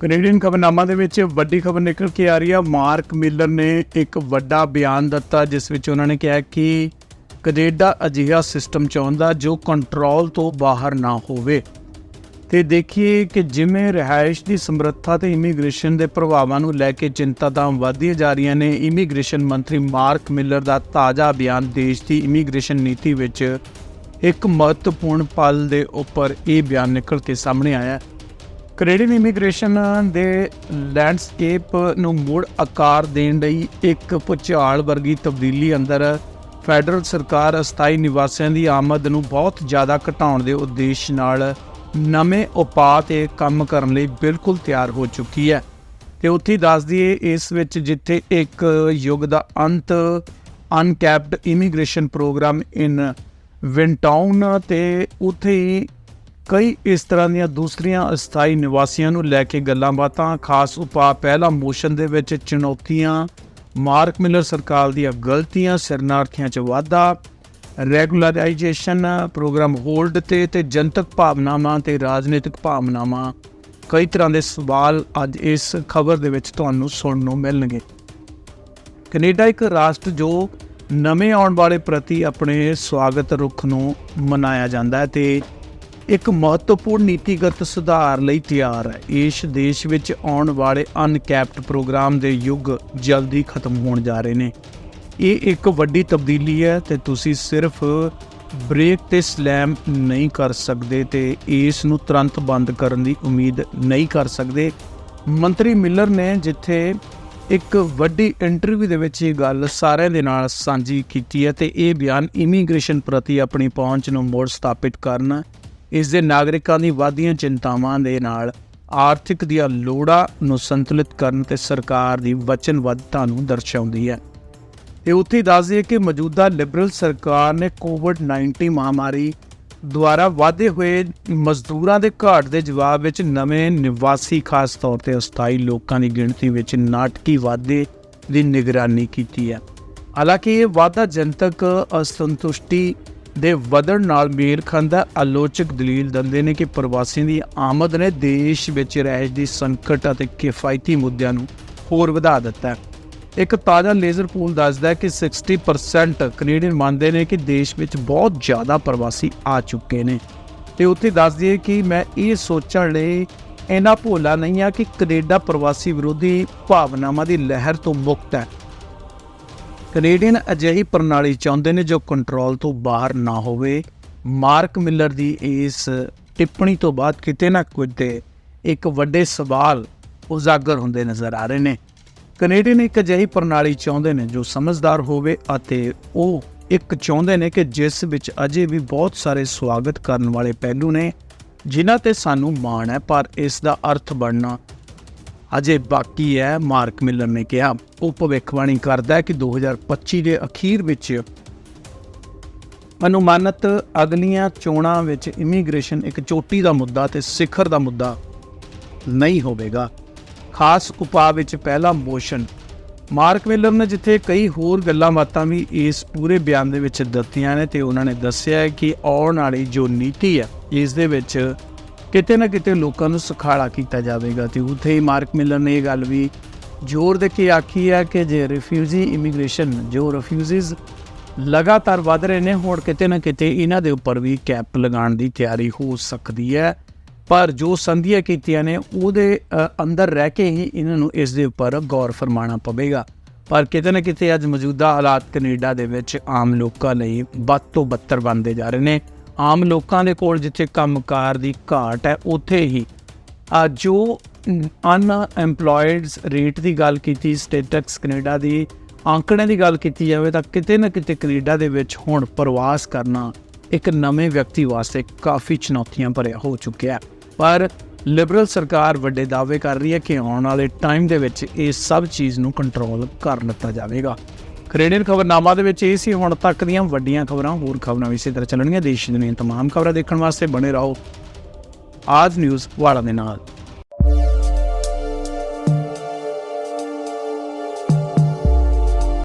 Canadian ਖਬਰਨਾਮਾ ਦੇ ਵਿੱਚ ਵੱਡੀ ਖਬਰ ਨਿਕਲ ਕੇ ਆ ਰਹੀ ਆ। ਮਾਰਕ ਮਿਲਰ ਨੇ ਇੱਕ ਵੱਡਾ ਬਿਆਨ ਦਿੱਤਾ, ਜਿਸ ਵਿੱਚ ਉਹਨਾਂ ਨੇ ਕਿਹਾ ਕਿ ਕੈਨੇਡਾ ਅਜਿਹਾ ਸਿਸਟਮ ਚਾਹੁੰਦਾ ਜੋ ਕੰਟਰੋਲ ਤੋਂ ਬਾਹਰ ਨਾ ਹੋਵੇ। ਤੇ ਦੇਖੀਏ ਕਿ ਜਿਵੇਂ ਰਿਹਾਇਸ਼ ਦੀ ਸਮਰੱਥਾ ਤੇ ਇਮੀਗ੍ਰੇਸ਼ਨ ਦੇ ਪ੍ਰਭਾਵਾਂ ਨੂੰ ਲੈ ਕੇ ਚਿੰਤਾ ਤਾਂ ਵਧਦੀਆਂ ਜਾ ਰਹੀਆਂ ਨੇ, ਇਮੀਗ੍ਰੇਸ਼ਨ ਮੰਤਰੀ ਮਾਰਕ ਮਿਲਰ ਦਾ ਤਾਜ਼ਾ ਬਿਆਨ ਦੇਸ਼ ਦੀ ਇਮੀਗ੍ਰੇਸ਼ਨ ਨੀਤੀ ਵਿੱਚ ਇੱਕ ਮਹੱਤਵਪੂਰਨ ਪਲ ਦੇ ਉੱਪਰ ਇਹ ਬਿਆਨ ਨਿਕਲ ਕੇ ਸਾਹਮਣੇ ਆਇਆ। ਹੈ ਕੈਨੇਡੀਅਨ ਇਮੀਗ੍ਰੇਸ਼ਨ ਦੇ ਲੈਂਡਸਕੇਪ ਨੂੰ ਮੁੜ ਆਕਾਰ ਦੇਣ ਲਈ ਇੱਕ ਭੁਚਾਲ ਵਰਗੀ ਤਬਦੀਲੀ ਅੰਦਰ ਫੈਡਰਲ ਸਰਕਾਰ ਅਸਥਾਈ ਨਿਵਾਸੀਆਂ ਦੀ ਆਮਦ ਨੂੰ ਬਹੁਤ ਜ਼ਿਆਦਾ ਘਟਾਉਣ ਦੇ ਉਦੇਸ਼ ਨਾਲ ਨਵੇਂ ਉਪਾਅ ਤੇ ਕੰਮ ਕਰਨ ਲਈ ਬਿਲਕੁਲ ਤਿਆਰ ਹੋ ਚੁੱਕੀ ਹੈ। ਤੇ ਉੱਥੇ ਹੀ ਦੱਸ ਦਈਏ, ਇਸ ਵਿੱਚ ਜਿੱਥੇ ਇੱਕ ਯੁੱਗ ਦਾ ਅੰਤ ਅਨਕੈਪਡ ਇਮੀਗ੍ਰੇਸ਼ਨ ਪ੍ਰੋਗਰਾਮ ਇਨ ਵਿੰਟਾਊਨ ਤੇ ਉੱਥੇ ਹੀ ਕਈ ਇਸ ਤਰ੍ਹਾਂ ਦੀਆਂ ਦੂਸਰੀਆਂ ਅਸਥਾਈ ਨਿਵਾਸੀਆਂ ਨੂੰ ਲੈ ਕੇ ਗੱਲਾਂ ਬਾਤਾਂ, ਖਾਸ ਉਪਾਅ, ਪਹਿਲਾ ਮੋਸ਼ਨ ਦੇ ਵਿੱਚ ਚੁਣੌਤੀਆਂ, ਮਾਰਕ ਮਿਲਰ ਸਰਕਾਰ ਦੀਆਂ ਗਲਤੀਆਂ, ਸ਼ਰਨਾਰਥੀਆਂ 'ਚ ਵਾਧਾ, ਰੈਗੂਲਰਾਈਜੇਸ਼ਨ, ਪ੍ਰੋਗਰਾਮ ਹੋਲਡ ਤੇ ਤੇ ਜਨਤਕ ਭਾਵਨਾਵਾਂ ਤੇ ਰਾਜਨੀਤਿਕ ਭਾਵਨਾਵਾਂ। ਕਈ ਤਰ੍ਹਾਂ ਦੇ ਸਵਾਲ ਅੱਜ ਇਸ ਖਬਰ ਦੇ ਵਿੱਚ ਤੁਹਾਨੂੰ ਸੁਣਨ ਨੂੰ ਮਿਲਣਗੇ। ਕੈਨੇਡਾ ਇੱਕ ਰਾਸ਼ਟਰ ਜੋ ਨਵੇਂ ਆਉਣ ਵਾਲੇ ਪ੍ਰਤੀ ਆਪਣੇ ਸਵਾਗਤ ਰੁੱਖ ਨੂੰ ਮਨਾਇਆ ਜਾਂਦਾ ਹੈ ਤੇ ਇੱਕ ਮਹੱਤਵਪੂਰਨ ਨੀਤੀਗਤ ਸੁਧਾਰ ਲਈ ਤਿਆਰ ਹੈ। ਇਸ ਦੇਸ਼ ਵਿੱਚ ਆਉਣ ਵਾਲੇ ਅਨਕੈਪਡ ਪ੍ਰੋਗਰਾਮ ਦੇ ਯੁੱਗ ਜਲਦੀ ਖਤਮ ਹੋਣ ਜਾ ਰਹੇ ਨੇ। ਇਹ ਇੱਕ ਵੱਡੀ ਤਬਦੀਲੀ ਹੈ ਤੇ ਤੁਸੀਂ ਸਿਰਫ ਬ੍ਰੇਕ ਤੇ ਸਲੈਮ ਨਹੀਂ ਕਰ ਸਕਦੇ ਤੇ ਇਸ ਨੂੰ ਤੁਰੰਤ ਬੰਦ ਕਰਨ ਦੀ ਉਮੀਦ ਨਹੀਂ ਕਰ ਸਕਦੇ। ਮੰਤਰੀ ਮਿਲਰ ਨੇ ਜਿੱਥੇ ਇੱਕ ਵੱਡੀ ਇੰਟਰਵਿਊ ਦੇ ਵਿੱਚ ਇਹ ਗੱਲ ਸਾਰਿਆਂ ਦੇ ਨਾਲ ਸਾਂਝੀ ਕੀਤੀ ਹੈ ਤੇ ਇਹ ਬਿਆਨ ਇਮੀਗ੍ਰੇਸ਼ਨ ਪ੍ਰਤੀ ਆਪਣੀ ਪਹੁੰਚ ਨੂੰ ਮੋੜ ਸਥਾਪਿਤ ਕਰਨ ਇਸ ਦੇ ਨਾਗਰਿਕਾਂ ਦੀ ਵਾਧੀਆਂ ਚਿੰਤਾਵਾਂ ਦੇ ਨਾਲ ਆਰਥਿਕ ਦੀਆਂ ਲੋੜਾਂ ਨੂੰ ਸੰਤੁਲਿਤ ਕਰਨ ਤੇ ਸਰਕਾਰ ਦੀ ਵਚਨਬੱਧਤਾ ਨੂੰ ਦਰਸਾਉਂਦੀ ਹੈ। ਤੇ ਉੱਥੇ ਹੀ ਦੱਸ ਦਈਏ ਕਿ ਮੌਜੂਦਾ ਲਿਬਰਲ ਸਰਕਾਰ ਨੇ ਕੋਵਿਡ-19 ਮਹਾਮਾਰੀ ਦੁਆਰਾ ਵਾਧੇ ਹੋਏ ਮਜ਼ਦੂਰਾਂ ਦੇ ਘਾਟ ਦੇ ਜਵਾਬ ਵਿੱਚ ਨਵੇਂ ਨਿਵਾਸੀ, ਖਾਸ ਤੌਰ ਤੇ ਅਸਥਾਈ ਲੋਕਾਂ ਦੀ ਗਿਣਤੀ ਵਿੱਚ ਨਾਟਕੀ ਵਾਧੇ ਦੀ ਨਿਗਰਾਨੀ ਕੀਤੀ ਹੈ। ਹਾਲਾਂਕਿ ਇਹ ਵਾਧਾ ਜਨਤਕ ਅਸੰਤੁਸ਼ਟੀ ਦੇ ਵਧਣ ਨਾਲ ਮੇਲ ਖਾਂਦਾ ਆਲੋਚਕ ਦਲੀਲ ਦਿੰਦੇ ਨੇ ਕਿ ਪ੍ਰਵਾਸੀਆਂ ਦੀ ਆਮਦ ਨੇ ਦੇਸ਼ ਵਿੱਚ ਰਹਿਸ਼ ਦੀ ਸੰਕਟ ਅਤੇ ਕਿਫਾਇਤੀ ਮੁੱਦਿਆਂ ਨੂੰ ਹੋਰ ਵਧਾ ਦਿੱਤਾ ਇੱਕ ਤਾਜ਼ਾ ਲੇਜ਼ਰ ਪੂਲ ਦੱਸਦਾ ਹੈ ਕਿ 60% ਕੈਨੇਡੀਅਨ ਮੰਨਦੇ ਨੇ ਕਿ ਦੇਸ਼ ਵਿੱਚ ਬਹੁਤ ਜ਼ਿਆਦਾ ਪ੍ਰਵਾਸੀ ਆ ਚੁੱਕੇ ਨੇ। ਤੇ ਉੱਥੇ ਦੱਸ ਦਈਏ ਕਿ ਮੈਂ ਇਹ ਸੋਚਣ ਲਈ ਇਹਨਾਂ ਭੋਲਾ ਨਹੀਂ ਆ ਕਿ ਕੈਨੇਡਾ ਪ੍ਰਵਾਸੀ ਵਿਰੋਧੀ ਭਾਵਨਾਵਾਂ ਦੀ ਲਹਿਰ ਤੋਂ ਮੁਕਤ ਹੈ। ਕੈਨੇਡੀਅਨ ਅਜਿਹੀ ਪ੍ਰਣਾਲੀ ਚਾਹੁੰਦੇ ਨੇ ਜੋ ਕੰਟਰੋਲ ਤੋਂ ਬਾਹਰ ਨਾ ਹੋਵੇ। ਮਾਰਕ ਮਿਲਰ ਦੀ ਇਸ ਟਿੱਪਣੀ ਤੋਂ ਬਾਅਦ ਕਿਤੇ ਨਾ ਕਿਤੇ ਇੱਕ ਵੱਡੇ ਸਵਾਲ ਉਜਾਗਰ ਹੁੰਦੇ ਨਜ਼ਰ ਆ ਰਹੇ ਨੇ। ਕੈਨੇਡੀਅਨ ਇੱਕ ਅਜਿਹੀ ਪ੍ਰਣਾਲੀ ਚਾਹੁੰਦੇ ਨੇ ਜੋ ਸਮਝਦਾਰ ਹੋਵੇ ਅਤੇ ਉਹ ਇੱਕ ਚਾਹੁੰਦੇ ਨੇ ਕਿ ਜਿਸ ਵਿੱਚ ਅਜੇ ਵੀ ਬਹੁਤ ਸਾਰੇ ਸਵਾਗਤ ਕਰਨ ਵਾਲੇ ਪਹਿਲੂ ਨੇ, ਜਿਨ੍ਹਾਂ ਤੇ ਸਾਨੂੰ ਮਾਣ ਹੈ, ਪਰ ਇਸ ਦਾ ਅਰਥ ਬਣਨਾ ਅਜੇ ਬਾਕੀ ਹੈ, ਮਾਰਕ ਮਿਲਰ ਨੇ ਕਿਹਾ। ਉਹ ਭਵਿੱਖਬਾਣੀ ਕਰਦਾ ਹੈ ਕਿ 2025 ਦੇ ਅਖੀਰ ਵਿੱਚ ਅਨੁਮਾਨਿਤ ਅਗਲੀਆਂ ਚੋਣਾਂ ਵਿੱਚ ਇਮੀਗ੍ਰੇਸ਼ਨ ਇੱਕ ਚੋਟੀ ਦਾ ਮੁੱਦਾ ਤੇ ਸਿਖਰ ਦਾ ਮੁੱਦਾ ਨਹੀਂ ਹੋਵੇਗਾ। ਖਾਸ ਉਪਾਅ ਵਿੱਚ ਪਹਿਲਾ ਮੋਸ਼ਨ। ਮਾਰਕ ਮਿਲਰ ਨੇ ਜਿੱਥੇ ਕਈ ਹੋਰ ਗੱਲਾਂ ਬਾਤਾਂ ਵੀ ਇਸ ਪੂਰੇ ਬਿਆਨ ਦੇ ਵਿੱਚ ਦਿੱਤੀਆਂ ਨੇ ਤੇ ਉਹਨਾਂ ਨੇ ਦੱਸਿਆ ਕਿ ਆਉਣ ਵਾਲੀ ਜੋ ਨੀਤੀ ਹੈ, ਇਸ ਦੇ ਵਿੱਚ ਕਿਤੇ ਨਾ ਕਿਤੇ ਲੋਕਾਂ ਨੂੰ ਸੁਖਾਲਾ ਕੀਤਾ ਜਾਵੇਗਾ ਤੇ ਉੱਥੇ ਹੀ ਮਾਰਕ ਮਿਲਰ ਨੇ ਇਹ ਗੱਲ ਵੀ ਜ਼ੋਰ ਦੇ ਕੇ ਆਖੀ ਹੈ ਕਿ ਜੇ ਰਿਫਿਊਜੀ ਇਮੀਗ੍ਰੇਸ਼ਨ ਜੋ ਰਿਫਿਊਜੀਜ਼ ਲਗਾਤਾਰ ਵਧ ਰਹੇ ਨੇ, ਹੁਣ ਕਿਤੇ ਨਾ ਕਿਤੇ ਇਹਨਾਂ ਦੇ ਉੱਪਰ ਵੀ ਕੈਪ ਲਗਾਉਣ ਦੀ ਤਿਆਰੀ ਹੋ ਸਕਦੀ ਹੈ। ਪਰ ਜੋ ਸੰਧੀਆਂ ਕੀਤੀਆਂ ਨੇ, ਉਹਦੇ ਅੰਦਰ ਰਹਿ ਕੇ ਹੀ ਇਹਨਾਂ ਨੂੰ ਇਸ ਦੇ ਉੱਪਰ ਗੌਰ ਫਰਮਾਉਣਾ ਪਵੇਗਾ। ਪਰ ਕਿਤੇ ਨਾ ਕਿਤੇ ਅੱਜ ਮੌਜੂਦਾ ਹਾਲਾਤ ਕੈਨੇਡਾ ਦੇ ਵਿੱਚ ਆਮ ਲੋਕਾਂ ਲਈ ਵੱਧ ਤੋਂ ਬੱਤਰ ਬਣਦੇ ਜਾ ਰਹੇ ਨੇ। ਆਮ ਲੋਕਾਂ ਦੇ ਕੋਲ ਜਿੱਥੇ ਕੰਮਕਾਰ ਦੀ ਘਾਟ ਹੈ, ਉੱਥੇ ਹੀ। ਜੋ ਅਨਐਮਪਲੋਇਡਸ ਰੇਟ ਦੀ ਗੱਲ ਕੀਤੀ ਸਟੇਟਸ ਕੈਨੇਡਾ ਦੀ ਆંકੜਿਆਂ ਦੀ ਗੱਲ ਕੀਤੀ ਜਾਵੇ ਤਾਂ ਕਿਤੇ ਨਾ ਕਿਤੇ ਕੈਨੇਡਾ ਦੇ ਵਿੱਚ ਹੁਣ ਪ੍ਰਵਾਸ ਕਰਨਾ ਇੱਕ ਨਵੇਂ ਵਿਅਕਤੀ ਵਾਸਤੇ ਕਾਫੀ ਚੁਣੌਤੀਆਂ ਭਰਿਆ ਹੋ ਚੁੱਕਿਆ ਹੈ। ਪਰ ਲਿਬਰਲ ਸਰਕਾਰ ਵੱਡੇ ਦਾਅਵੇ ਕਰ ਰਹੀ ਹੈ ਕਿ ਆਉਣ ਵਾਲੇ ਟਾਈਮ ਦੇ ਵਿੱਚ ਇਹ ਸਭ ਚੀਜ਼ ਨੂੰ ਕੰਟਰੋਲ ਕਰ ਲਿੱਤਾ ਜਾਵੇਗਾ। ਕੈਨੇਡੀਅਨ ਖਬਰਨਾਮਾ ਦੇ ਵਿੱਚ ਇਹ ਸੀ, ਹੁਣ ਤੱਕ ਦੀਆਂ ਵੱਡੀਆਂ ਖਬਰਾਂ, ਹੋਰ ਖਬਰਾਂ ਵੀ ਇਸੇ ਤਰ੍ਹਾਂ ਚੱਲਣਗੀਆਂ, ਦੇਸ਼ ਦੀਆਂ ਤਮਾਮ ਖਬਰਾਂ ਦੇਖਣ ਵਾਸਤੇ ਬਣੇ ਰਹੋ। ਆਜ ਨਿਊਜ਼ ਵਾਲਾ ਦੇ ਨਾਲ।